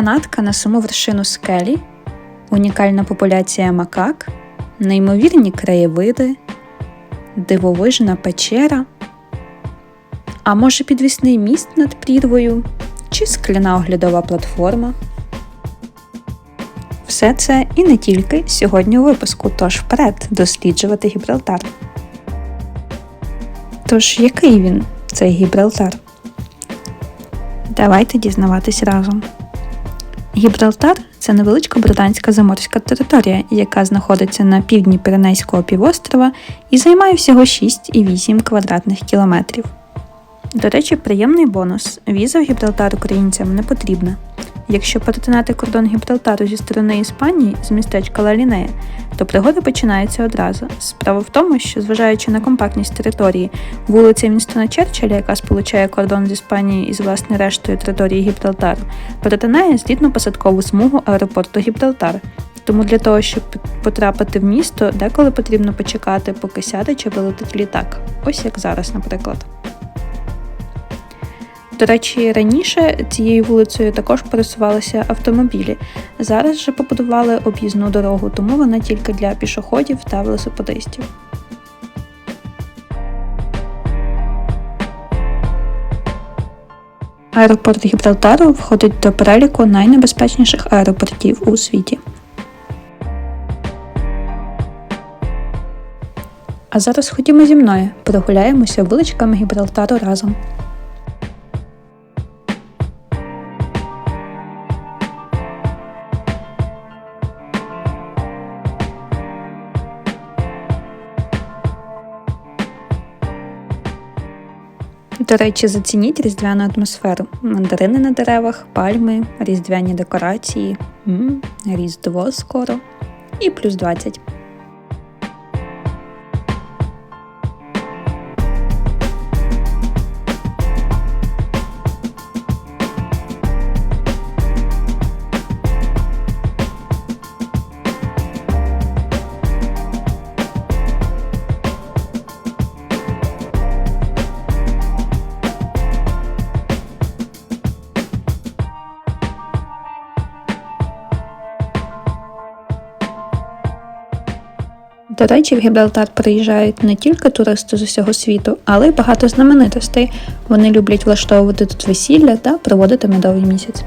Канатка на саму вершину скелі, унікальна популяція макак, неймовірні краєвиди, дивовижна печера, а може підвісний міст над прірвою чи скляна оглядова платформа. Все це і не тільки сьогодні у випуску, тож вперед досліджувати Гібралтар. Тож, який він, цей Гібралтар? Давайте дізнаватись разом. Гібралтар це невеличка британська заморська територія, яка знаходиться на півдні Піренейського півострова і займає всього 6,8 квадратних кілометрів. До речі, приємний бонус: віза в Гібралтар українцям не потрібна. Якщо перетинати кордон Гібралтару зі сторони Іспанії з містечка Лалінея, то пригода починається одразу. Справа в тому, що, зважаючи на компактність території, вулиця Вінстона Черчилля, яка сполучає кордон з Іспанією із власне рештою території Гібралтару, перетинає злітно-посадкову смугу аеропорту Гібралтар. Тому для того, щоб потрапити в місто, деколи потрібно почекати, поки сяде чи вилетить літак. Ось як зараз, наприклад. До речі, раніше цією вулицею також пересувалися автомобілі. Зараз же побудували об'їзну дорогу, тому вона тільки для пішоходів та велосипедистів. Аеропорт Гібралтару входить до переліку найнебезпечніших аеропортів у світі. А зараз ходімо зі мною, прогуляємося вуличками Гібралтару разом. До речі, зацініть різдвяну атмосферу. Мандарини на деревах, пальми, різдвяні декорації, М -м, різдво скоро і плюс 20. До речі, в Гібралтар приїжджають не тільки туристи з усього світу, але й багато знаменитостей. Вони люблять влаштовувати тут весілля та проводити медовий місяць.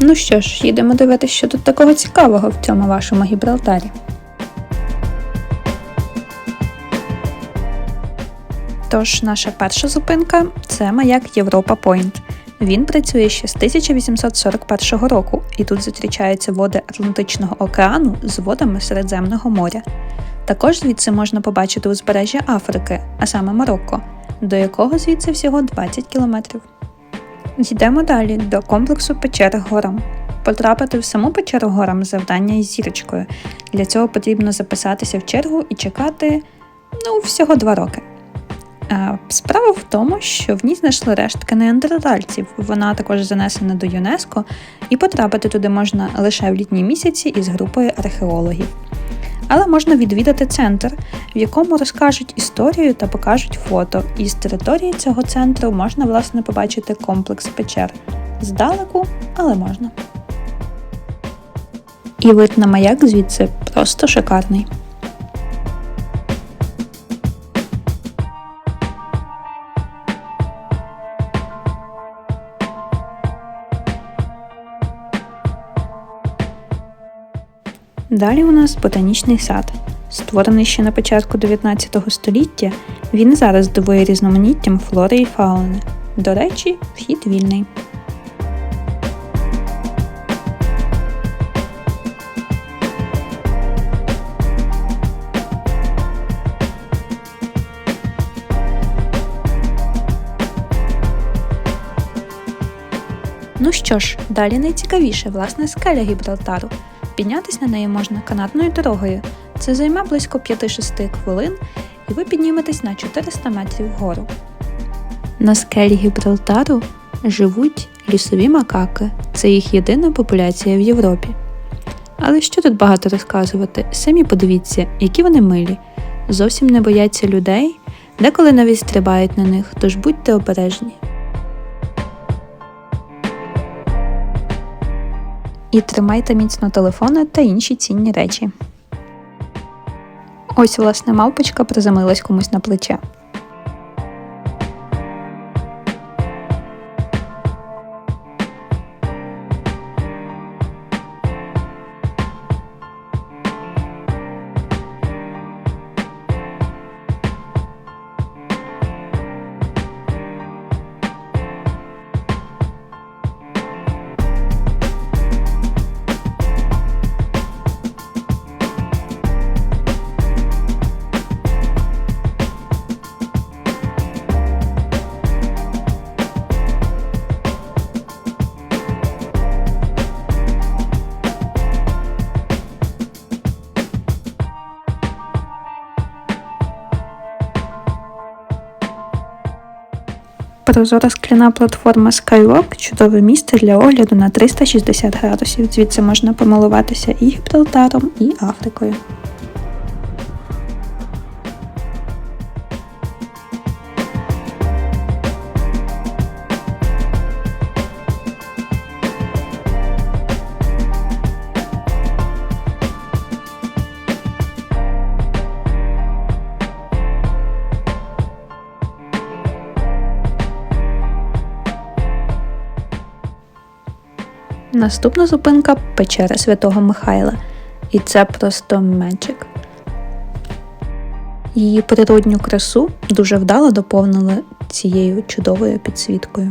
Ну що ж, їдемо дивитися, що тут такого цікавого в цьому вашому Гібралтарі. Тож, наша перша зупинка це маяк Європа Пойнт. Він працює ще з 1841 року, і тут зустрічаються води Атлантичного океану з водами Середземного моря. Також звідси можна побачити узбережжя Африки, а саме Марокко, до якого звідси всього 20 кілометрів. Йдемо далі до комплексу печери горам. Потрапити в саму печеру горам завдання із зірочкою. Для цього потрібно записатися в чергу і чекати ну, всього 2 роки. Справа в тому, що в ній знайшли рештки неандертальців. Вона також занесена до ЮНЕСКО, і потрапити туди можна лише в літні місяці із групою археологів. Але можна відвідати центр, в якому розкажуть історію та покажуть фото. І з території цього центру можна власне побачити комплекс печер. Здалеку, але можна. І вид на маяк звідси просто шикарний. Далі у нас ботанічний сад. Створений ще на початку 19 століття, він зараз дивує різноманіттям флори і фауни. До речі, вхід вільний. Ну що ж, далі найцікавіше власне скеля Гібралтару. Піднятись на неї можна канатною дорогою. Це займе близько 5-6 хвилин, і ви підніметесь на 400 метрів вгору. На скелі Гібралтару живуть лісові макаки. Це їх єдина популяція в Європі. Але що тут багато розказувати? Самі подивіться, які вони милі. Зовсім не бояться людей, деколи навіть стрибають на них, тож будьте обережні. І тримайте міцно телефони та інші цінні речі. Ось, власне, мавпочка приземлилась комусь на плече. Прозора скляна платформа Skywalk – чудове місце для огляду на 360 градусів. Звідси можна помилуватися і Гібралтаром, і Африкою. Наступна зупинка печера Святого Михайла. І це просто меджик. Її природню красу дуже вдало доповнили цією чудовою підсвіткою.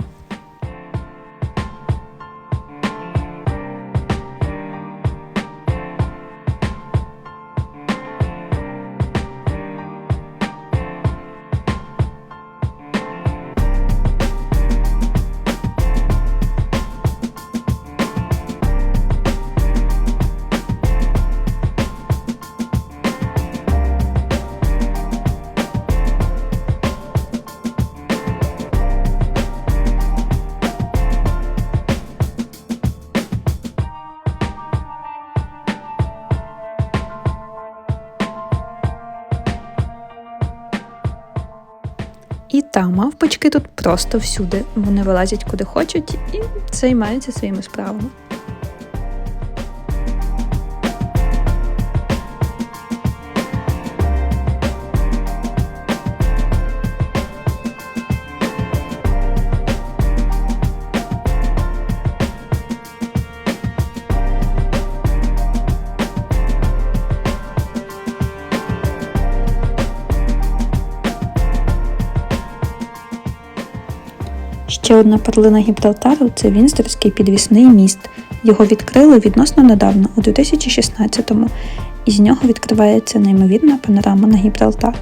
Та мавпочки тут просто всюди. Вони вилазять куди хочуть і займаються своїми справами. Ще одна перлина Гібралтару це Вінстерський підвісний міст. Його відкрили відносно недавно, у 2016-му, і з нього відкривається неймовірна панорама на Гібралтар.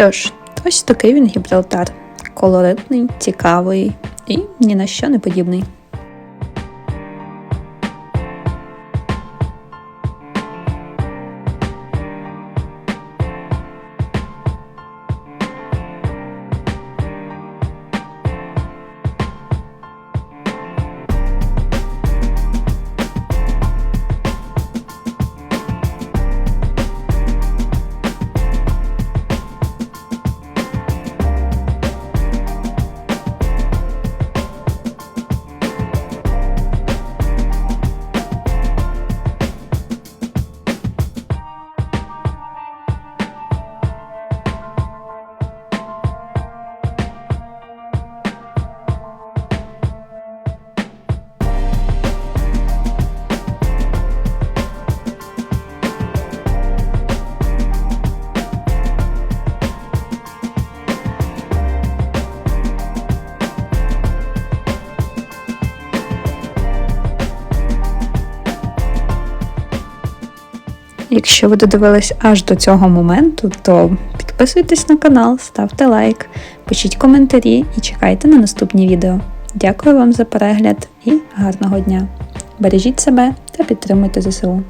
Що ж, ось такий він Гібралтар. Колоритний, цікавий і ні на що не подібний. Якщо ви додивились аж до цього моменту, то підписуйтесь на канал, ставте лайк, пишіть коментарі і чекайте на наступні відео. Дякую вам за перегляд і гарного дня! Бережіть себе та підтримуйте ЗСУ.